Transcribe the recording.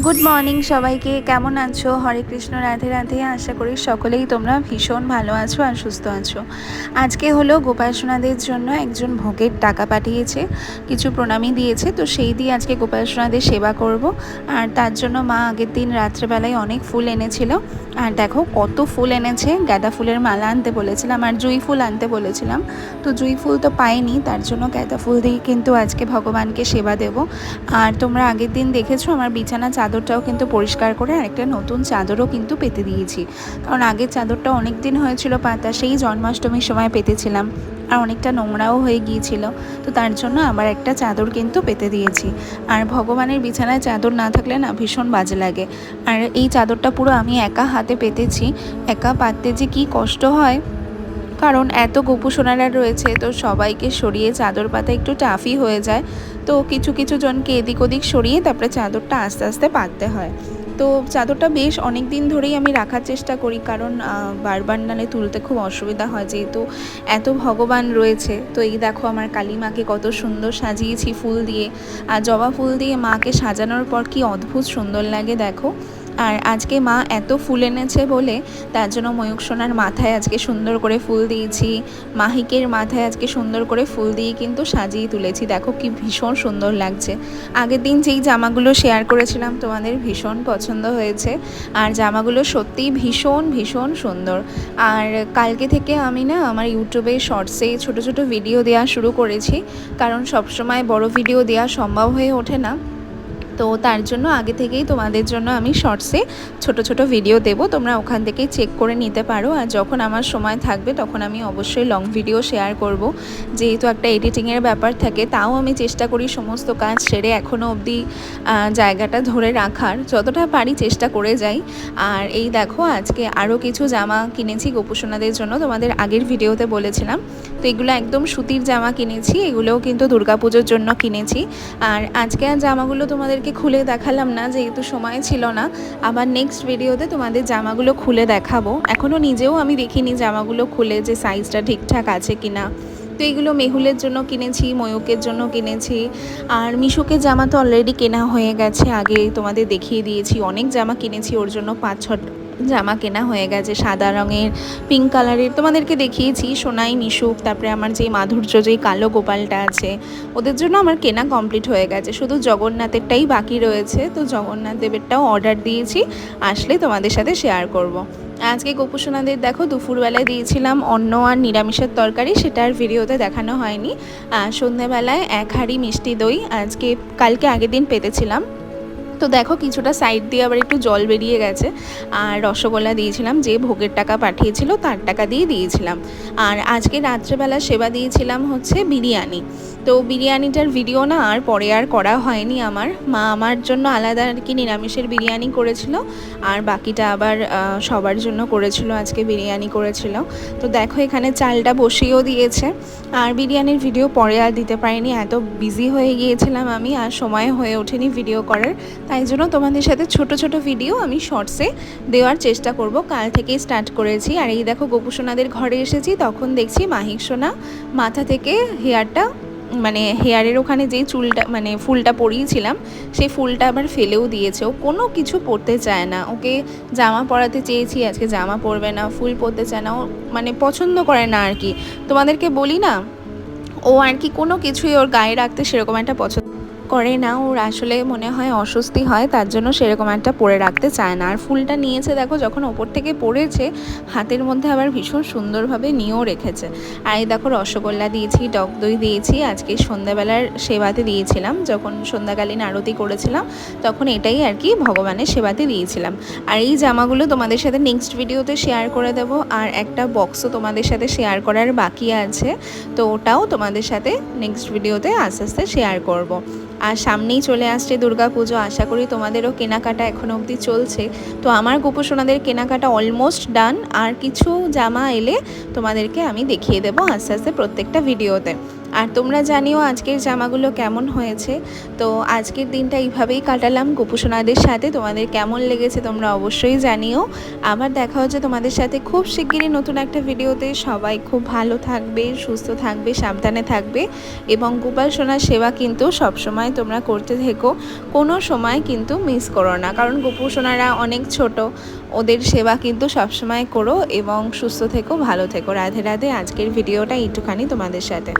Good morning সবাইকে, কেমন আছো? হরে কৃষ্ণ, রাধে রাধে। আশা করি সকলেই তোমরা ভীষণ ভালো আছো আর সুস্থ আছো। আজকে হলো গোপালসোনাদের জন্য একজন ভোগের টাকা পাঠিয়েছে, কিছু প্রণামী দিয়েছে, তো সেই দিয়ে আজকে গোপালসোনাদের সেবা করব। আর তার জন্য মা আগের দিন রাত্রেবেলায় অনেক ফুল এনেছিল। আর দেখো কত ফুল এনেছে, গাঁদা ফুলের মালা আনতে বলেছিলাম আর জুই ফুল আনতে বলেছিলাম। তো জুই ফুল তো পাইনি, তার জন্য গাঁদা ফুল দিয়ে কিন্তু আজকে ভগবানকে সেবা দেব। আর তোমরা আগের দিন দেখেছ আমার বিছানা চাদরটাও কিন্তু পরিষ্কার করে আরেকটা নতুন চাদরও কিন্তু পেতে দিয়েছি। কারণ আগের চাদরটা অনেক দিন হয়েছিল পাতা সেই জন্মাষ্টমীর সময় পেতেছিলাম। আর অনেকটা নোংরাও হয়ে গিয়েছিল। তো তার জন্য আবার একটা চাদর কিন্তু পেতে দিয়েছি। আর ভগবানের বিছানায় চাদর না থাকলে না ভীষণ বাজে লাগে। আর এই চাদরটা পুরো আমি একা হাতে পেতেছি। একা পাততে যে কী কষ্ট হয় কারণ এত গোপুসোনারা রয়েছে, তো সবাইকে সরিয়ে চাদর পাতা একটু টাফই হয়ে যায়। তো কিছু কিছু জনকে এদিক ওদিক সরিয়ে তারপরে চাদরটা আস্তে আস্তে পাততে হয়। তো চাদরটা বেশ অনেক দিন ধরেই আমি রাখার চেষ্টা করি, কারণ বারবার নালে তুলতে খুব অসুবিধা হয় যেহেতু এত ভগবান রয়েছে। তো এই দেখো আমার কালী মাকে কত সুন্দর সাজিয়েছি ফুল দিয়ে। আর জবা ফুল দিয়ে মাকে সাজানোর পর কি অদ্ভুত সুন্দর লাগে দেখো। আর আজকে মা এত ফুল এনেছে বলে, তার জন্য ময়ূক সোনার মাথায় আজকে সুন্দর করে ফুল দিয়েছি। মাহিকের মাথায় আজকে সুন্দর করে ফুল দিয়ে কিন্তু সাজিয়ে তুলেছি। দেখো কি ভীষণ সুন্দর লাগছে। আগের দিন যেই জামাগুলো শেয়ার করেছিলাম, তোমাদের ভীষণ পছন্দ হয়েছে। আর জামাগুলো সত্যিই ভীষণ ভীষণ সুন্দর। আর কালকে থেকে আমি না আমার ইউটিউবে শর্টসে ছোট ছোট ভিডিও দেওয়া শুরু করেছি। কারণ সবসময় বড় ভিডিও দেওয়া সম্ভব হয়ে ওঠে না। তো তার জন্য আগে থেকেই তোমাদের জন্য আমি শর্টসে ছোট ছোট ভিডিও দেব। তোমরা ওখান থেকেই চেক করে নিতে পারো। আর যখন আমার সময় থাকবে, তখন আমি অবশ্যই লং ভিডিও শেয়ার করব। যেহেতু একটা এডিটিংয়ের ব্যাপার থাকে, তাও আমি চেষ্টা করি সমস্ত কাজ সেরে এখনও অবধি জায়গাটা ধরে রাখার। যতটা পারি চেষ্টা করে যাই। আর এই দেখো, আজকে আরও কিছু জামা কিনেছি গোপুসোনাদের জন্য। তোমাদের আগের ভিডিওতে বলেছিলাম। তো এগুলো একদম সুতির জামা কিনেছি। এগুলোও কিন্তু দুর্গাপুজোর জন্য কিনেছি। আর আজকে আর জামাগুলো তোমাদেরকে খুলে দেখালাম না, যেহেতু সময় ছিল না, আবার নেক্সট ভিডিওতে তোমাদের জামাগুলো খুলে দেখাবো। এখনও নিজেও আমি দেখিনি জামাগুলো খুলে যে সাইজটা ঠিকঠাক আছে কি না তো এইগুলো মেহুলের জন্য কিনেছি ময়ূকের জন্য কিনেছি। আর মিশুকের জামা তো অলরেডি কেনা হয়ে গেছে, আগে তোমাদের দেখিয়ে দিয়েছি। অনেক জামা কিনেছি, ওর জন্য পাঁচ ছ জামা কেনা হয়ে গেছে, সাদা রঙের পিঙ্ক কালারের তোমাদেরকে দেখিয়েছি, সোনাই, মিশুক, তারপরে আমার যে মাধুর্য যেই কালো গোপালটা আছে, ওদের জন্য আমার কেনা কমপ্লিট হয়ে গেছে। শুধু জগন্নাথেরটাই বাকি রয়েছে, তো জগন্নাথ দেবেরটাও অর্ডার দিয়েছি, আসলে তোমাদের সাথে শেয়ার করব। আজকে গোপুসোনাদের দেখো, দুপুরবেলায় দিয়েছিলাম অন্ন আর নিরামিষের তরকারি, সেটা আর ভিডিওতে দেখানো হয়নি। সন্ধেবেলায় এক হাঁড়ি মিষ্টি দই, আজকে, কালকে আগের দিন পেতেছিলাম। তো দেখো কিছুটা সাইড দিয়ে আবার একটু জল বেরিয়ে গেছে। আর রসগোল্লা দিয়েছিলাম, যে ভোগের টাকা পাঠিয়েছিল তার টাকা দিয়ে দিয়েছিলাম। আর আজকে রাত্রেবেলা সেবা দিয়েছিলাম হচ্ছে বিরিয়ানি। তো বিরিয়ানিটার ভিডিও না আর পরে আর করা হয়নি আমার। মা আমার জন্য আলাদা আর কি নিরামিষের বিরিয়ানি করেছিল, আর বাকিটা আবার সবার জন্য করেছিল, আজকে বিরিয়ানি করেছিল। তো দেখো এখানে চালটা বসিয়েও দিয়েছে। আর বিরিয়ানির ভিডিও পরে আর দিতে পারিনি, এত বিজি হয়ে গিয়েছিলাম আমি, আর সময় হয়ে ওঠেনি ভিডিও করার। তাই জন্য তোমাদের সাথে ছোট ছোট ভিডিও আমি শর্টসে দেওয়ার চেষ্টা করব। কাল থেকেই স্টার্ট করেছি। আর এই দেখো গোপুসোনাদের ঘরে এসেছি। তখন দেখছি মাহিক সোনা মাথা থেকে হেয়ারটা মানে হেয়ারের ওখানে যেই চুলটা মানে ফুলটা পরিয়েছিলাম, সেই ফুলটা আবার ফেলেও দিয়েছে। ও কোনো কিছু পরতে চায় না। ওকে জামা পরাতে চেয়েছি, আজকে জামা পরবে না, ফুল পরতে চায় না। ও মানে পছন্দ করে না আর কি। তোমাদেরকে বলি না, ও আর কি কোনো কিছুই ওর গায়ে রাখতে সেরকম একটা পছন্দ করে না, ওর আসলে মনে হয় অস্বস্তি হয়, তার জন্য সেরকম একটা পরে রাখতে চায় না। আর ফুলটা নিয়েছে, দেখো, যখন ওপর থেকে পড়েছে, হাতের মধ্যে আবার ভীষণ সুন্দরভাবে নিয়েও রেখেছে। আর এই দেখো, রসগোল্লা দিয়েছি, টক দই দিয়েছি, আজকে সন্ধ্যাবেলার সেবাতে দিয়েছিলাম, যখন সন্ধ্যাকালীন আরতি করেছিলাম, তখন এটাই আর কি ভগবানের সেবাতে দিয়েছিলাম। আর এই জামাগুলো তোমাদের সাথে নেক্সট ভিডিওতে শেয়ার করে দেব, আর একটা বক্সও তোমাদের সাথে শেয়ার করার বাকি আছে, তো ওটাও তোমাদের সাথে নেক্সট ভিডিওতে আস্তে আস্তে শেয়ার করব। আর সামনেই চলে আসছে পুজো আশা করি তোমাদেরও কেনাকাটা এখনও অবধি চলছে। তো আমার গোপোষণাদের কেনাকাটা অলমোস্ট ডান আর কিছু জামা এলে তোমাদেরকে আমি দেখিয়ে দেবো আস্তে আস্তে প্রত্যেকটা ভিডিওতে আর তোমরা জানিও আজকের জামাগুলো কেমন হয়েছে। তো আজকের দিনটা এইভাবেই কাটালাম। গোপুসোনাদের সাথে তোমাদের কেমন লেগেছে তোমরা অবশ্যই জানিও। আবার দেখা হচ্ছে তোমাদের সাথে খুব শিগগিরই নতুন একটা ভিডিওতে। সবাই খুব ভালো থাকবে, সুস্থ থাকবে, সাবধানে থাকবে এবং গোপাল সোনার সেবা কিন্তু সবসময় তোমরা করতে থেকো। কোনো সময় কিন্তু মিস করো না। কারণ গোপু সোনারা অনেক ছোট। ওদের সেবা কিন্তু সবসময় করো এবং সুস্থ থেকো, ভালো থেকো। রাধে রাধে। আজকের ভিডিওটা একটুখানি তোমাদের সাথে।